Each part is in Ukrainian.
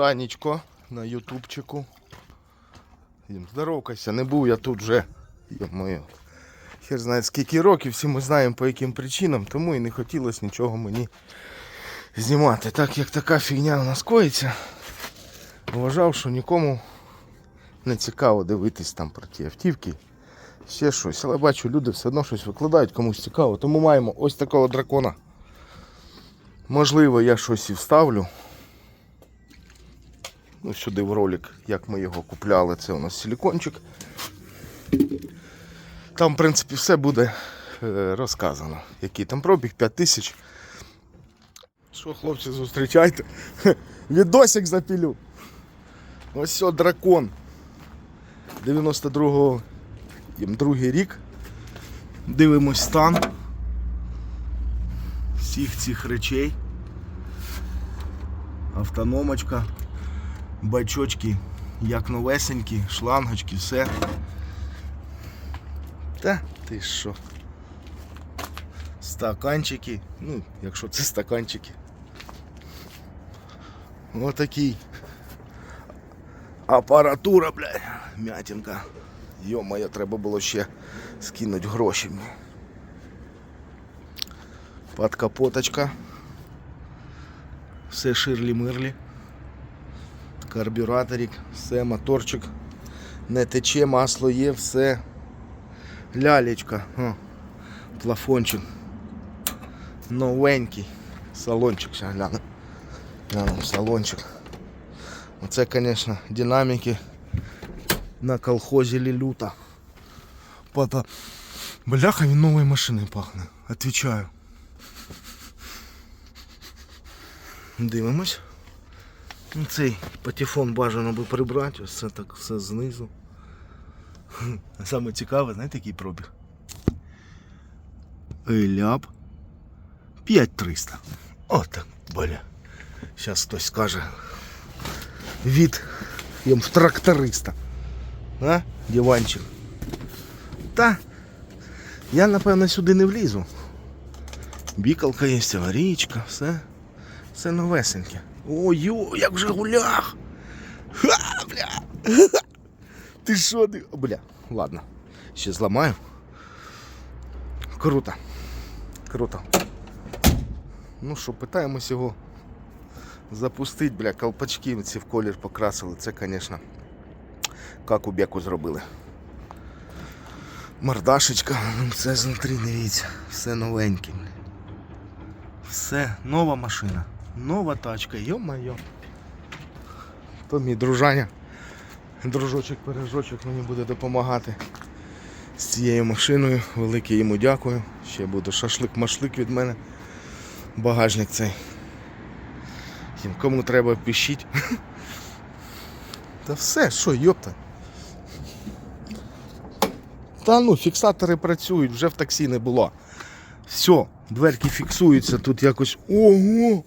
радість на ютубчику. Здоровкайся, не був я тут вже. Йо-моє. Хер знає скільки років, всі ми знаємо по яким причинам, тому і не хотілося нічого мені знімати. Так як така фігня у нас коїться, вважав, що нікому не цікаво дивитись там про ті автівки. Ще щось. Але бачу, люди все одно щось викладають, комусь цікаво. Тому маємо ось такого дракона. Можливо, я щось і вставлю ну, сюди в ролик, як ми його купляли. Це у нас силікончик. Там, в принципі, все буде е, розказано. Який там пробіг 5 тисяч. Що, хлопці, зустрічайте? Відосик запілю. Ось все, дракон. 92-го другий рік. Дивимось стан всіх цих речей. Автономочка бачочки, як новесенькі, шлангочки, все. Та ти що? Стаканчики, ну, якщо це стаканчики. Отакий. Апаратура, бля, м'ятінка. Йо-моє, треба було ще скинути гроші. Подкапоточка. Все ширлі-мирлі карбюраторик, все, моторчик. Не тече, масло є, все. Лялечка. О, плафончик. Новенький. Салончик, ще гляну. Глянемо салончик. Оце, звісно, динаміки на колхозі Лілюта. Пота... Бляха, він нової машини пахне. Отвечаю. Дивимось. Ну, Цей патефон бажано би прибрати, ось це так все знизу. Хм, А саме цікаве, знаєте, який пробіг? Еляп 5300. Отак, бля. Зараз хтось скаже. Від в тракториста. А? Диванчик. Та я напевно сюди не влізу. Бікалка є, аварійка, все. Все новесеньке. Ой-ой, як же гулях! Ха, бля! Ти що ти? Бля, ладно. Ще зламаю. Круто. Круто. Ну що, питаємось його запустити, бля, колпачки ці в колір покрасили. Це, звісно, як у бяку зробили. Мордашечка, ну, це знутрі, дивіться, все новеньке. Все, нова машина. Нова тачка, йо-майо. То мій дружаня. Дружочок-пережочок мені буде допомагати з цією машиною. Велике йому дякую. Ще буде шашлик-машлик від мене. Багажник цей. Їм Кому треба пишіть. Та все, що, йопта. Та ну, фіксатори працюють, вже в таксі не було. Все, дверки фіксуються тут якось. Ого!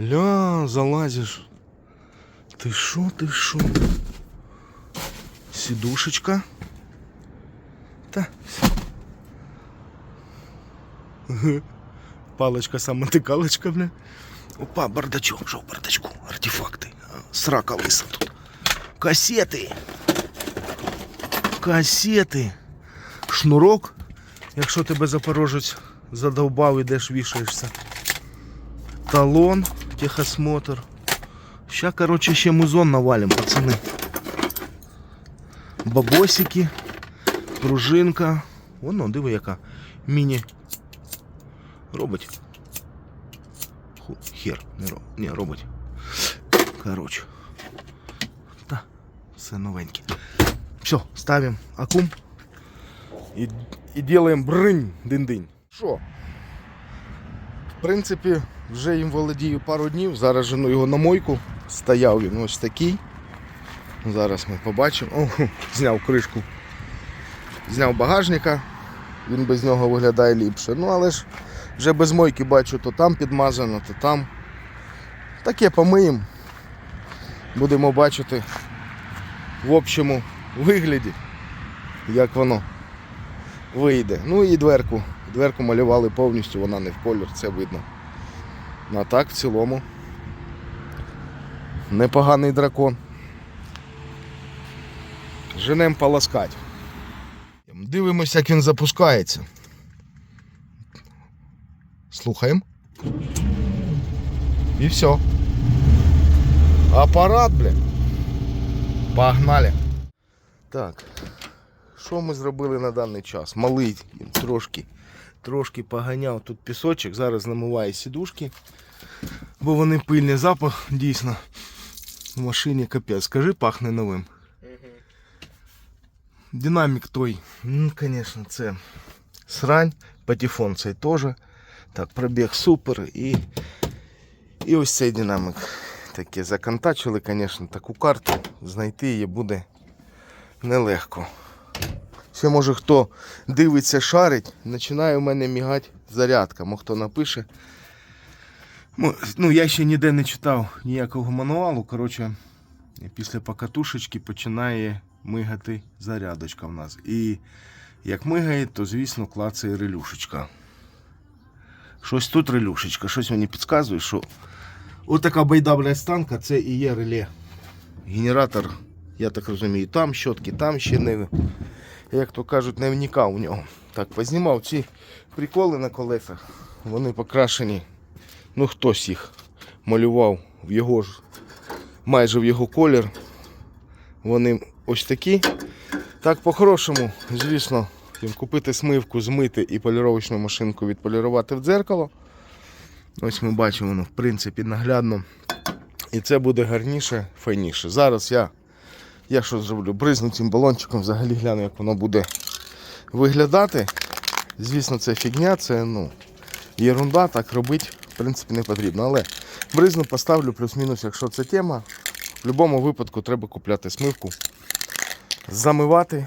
Ля, залазиш. Ти що, ти що? Сідушечка. Та. Палочка самотикалочка, бля. Опа, бардачок, що в бардачку? Артефакти. А, Срака лиса тут. Касети. Касети. Шнурок. Якщо тебе запорожець задовбав, ідеш вішаєшся. Талон, техосмотр. Ща, короче, ще музон навалим, пацани. Бабосики, пружинка. Воно, диви яка. Міні. Робить. Ху, хер, не, ро... не робить. Короче. Та, все новеньке. Все, ставим акум. І, і делаем бринь, динь-динь. Що? В принципі, вже їм володію пару днів. Зараз жену його на мойку. Стояв він ось такий. Зараз ми побачимо. О, зняв кришку. Зняв багажника. Він без нього виглядає ліпше. Ну але ж вже без мойки бачу, то там підмазано, то там. Таке помиємо. Будемо бачити в общому вигляді, як воно вийде. Ну і дверку. Дверку малювали повністю, вона не в колір, це видно. А так в цілому непоганий дракон. Женем полоскать. Дивимося, як він запускається. Слухаємо. І все. Апарат, бля. Погнали. Так. Що ми зробили на даний час? Малий трошки, трошки поганяв тут пісочок, зараз намиває сідушки, бо вони пильний запах, дійсно. В машині капець. Скажи, пахне новим. Динамік той, ну, звісно, це срань, патефон цей теж. Так, пробіг супер і, і ось цей динамик. Таке законтачили, звісно, таку карту. Знайти її буде нелегко. Ще може хто дивиться, шарить, починає у мене мігати зарядка. Мо хто напише. Ну, я ще ніде не читав ніякого мануалу. Коротше, після покатушечки починає мигати зарядочка в нас. І як мигає, то звісно клацає релюшечка. Щось тут релюшечка, щось мені підказує, що отака байда, блядь, станка, це і є реле. Генератор, я так розумію, там щотки, там ще не, як то кажуть, не вникав у нього. Так, познімав ці приколи на колесах. Вони покрашені. Ну хтось їх малював в його ж, майже в його колір. Вони ось такі. Так, по-хорошому, звісно, їм купити смивку, змити і поліровочну машинку відполірувати в дзеркало. Ось ми бачимо, воно в принципі наглядно. І це буде гарніше, файніше. Зараз я, я що зроблю? Бризну цим балончиком, взагалі гляну, як воно буде виглядати. Звісно, це фігня, це ну, єрунда, так робити в принципі не потрібно. Але бризну поставлю плюс-мінус, якщо це тема. В будь-якому випадку треба купляти смивку, замивати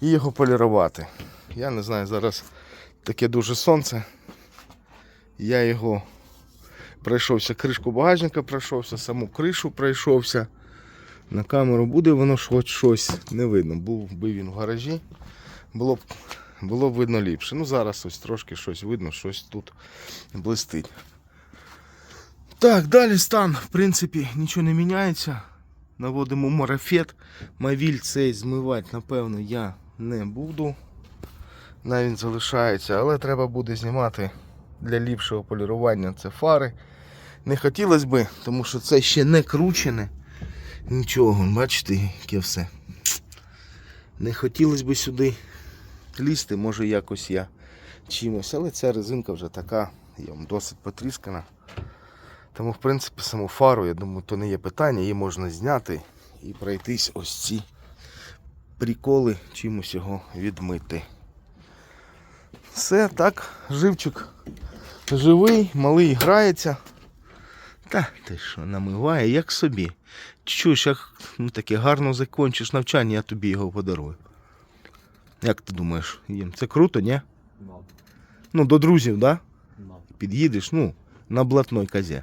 і його полірувати. Я не знаю, зараз таке дуже сонце. Я його пройшовся, кришку багажника пройшовся, саму кришу пройшовся. На камеру буде воно хоч щось не видно. Був би він в гаражі, було б, було б видно ліпше. Ну зараз ось трошки щось видно, щось тут блистить. Так, далі стан, в принципі, нічого не міняється. Наводимо марафет. Мавіль цей змивати, напевно, я не буду. Навіть залишається, але треба буде знімати для ліпшого полірування це фари. Не хотілося би, тому що це ще не кручене. Нічого, бачите, яке все. Не хотілося б сюди лізти, може якось я чимось, але ця резинка вже така, є досить потріскана. Тому, в принципі, саму фару, я думаю, то не є питання, її можна зняти і пройтись ось ці приколи, чимось його відмити. Все, так, живчик живий, малий грається. Та ти що, намиває, як собі. Чуєш, як ну, таке гарно закінчиш навчання, я тобі його подарую. Як ти думаєш, Їм, це круто, ні? No, Ну, до друзів, да? no. Під'їдеш, ну, на блатной козі.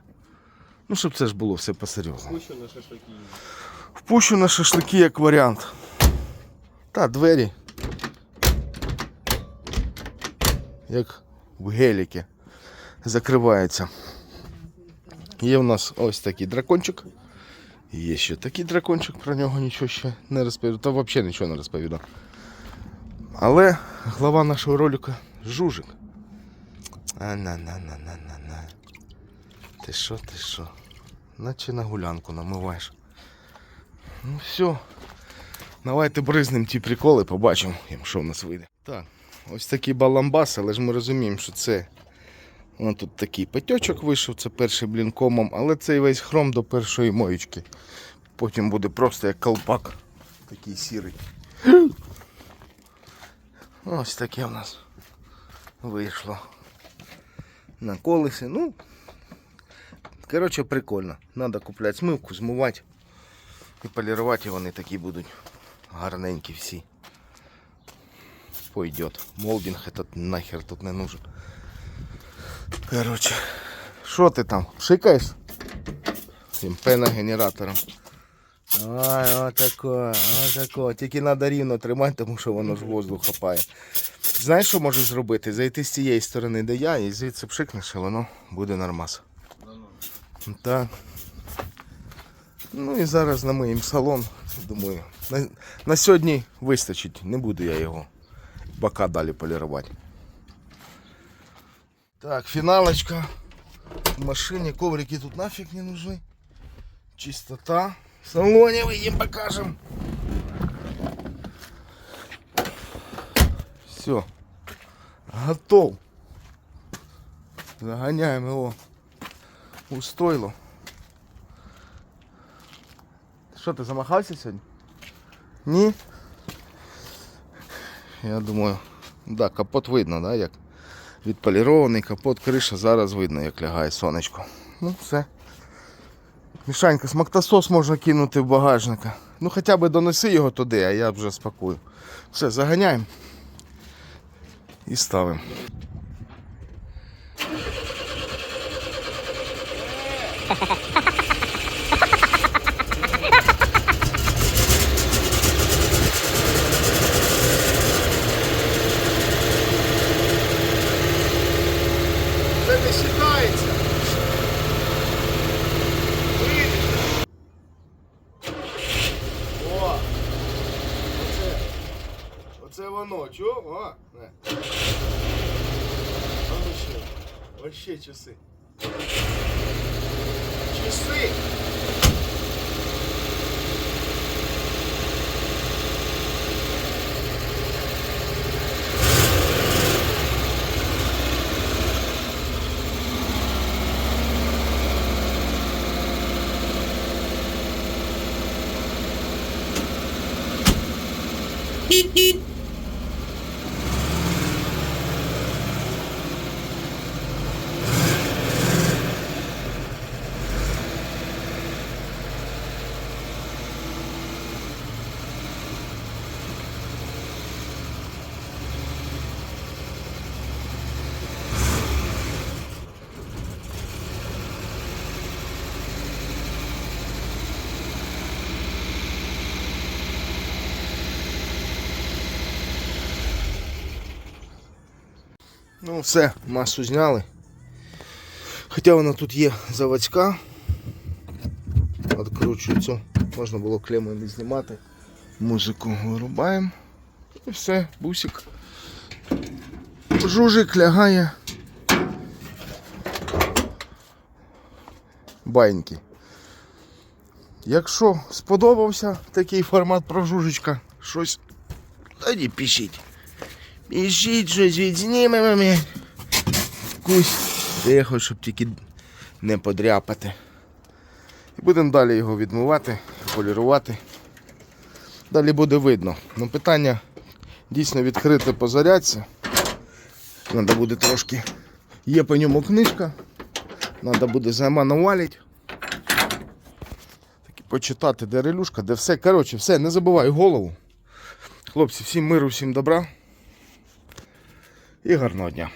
Ну, щоб це ж було все по-серйозному. На шашлыки. Впущу на шашлики як варіант. Та двері. Як в геліки закриваються. Є в нас ось такий дракончик. Є ще такий дракончик, про нього нічого ще не розповідав. Та взагалі нічого не розповідав. Але глава нашого ролика жужик. А на на на на на на. Ти що, ти що? Наче на гулянку намиваєш. Ну все. Давайте бризнем ті приколи, побачимо, що в нас вийде. Так, ось такий баламбас, але ж ми розуміємо, що це. Вон тут такий патьочок вийшов, це перший блін комом, але цей весь хром до першої моєчки. Потім буде просто як колпак. Такий сірий. Ось таке в нас вийшло. На колесі. Ну, коротше, прикольно. Надо купляти смивку, змивати. І полірувати вони такі будуть гарненькі всі. Пойдет. Молдинг этот нахер тут не нужен. Короче, що ти там? Пшикаєш? Цим пеногенератором. Ай, отако, отако. Тільки треба рівно тримати, тому що воно ж воздух хапає. Знаєш, що можеш зробити? Зайти з цієї сторони, де я, і звідси пшикнеш, і воно буде нормас. Так. Ну і зараз намиємо салон. Думаю, на, на сьогодні вистачить. Не буду я його бока далі полірувати. Так, фіналочка. В машині коврики тут нафиг не нужны. Чистота. В салоне выйдем покажем. Все. Готов. Загоняем его у Що ти замахався сьогодні? Ні? Я думаю, да, капот видно, да, як відполірований капот, криша, зараз видно, як лягає сонечко. Ну, все. Мішанька, смактосос можна кинути в багажника. Ну хоча б донеси його туди, а я вже спакую. Все, заганяємо і ставимо. Це оце воно, чого? А, не. А ну ще. Вообще часи. Часи! Ну все, масу зняли. Хоча вона тут є заводська. Откручується. Можна було клемою не знімати. Музику вирубаємо. І все, бусик. Жужик лягає. Баньки. Якщо сподобався такий формат про жужечка, щось тоді пишіть. Пишіть щось відзнімемо ми. Вкусь. Тихо, щоб тільки не подряпати. І будемо далі його відмивати, полірувати. Далі буде видно. Ну, питання дійсно відкрите по зарядці. Треба буде трошки. Є по ньому книжка. Треба буде заманувалити. Таки почитати, де релюшка, де все. Коротше, все, не забувай голову. Хлопці, всім миру, всім добра. І гарного дня.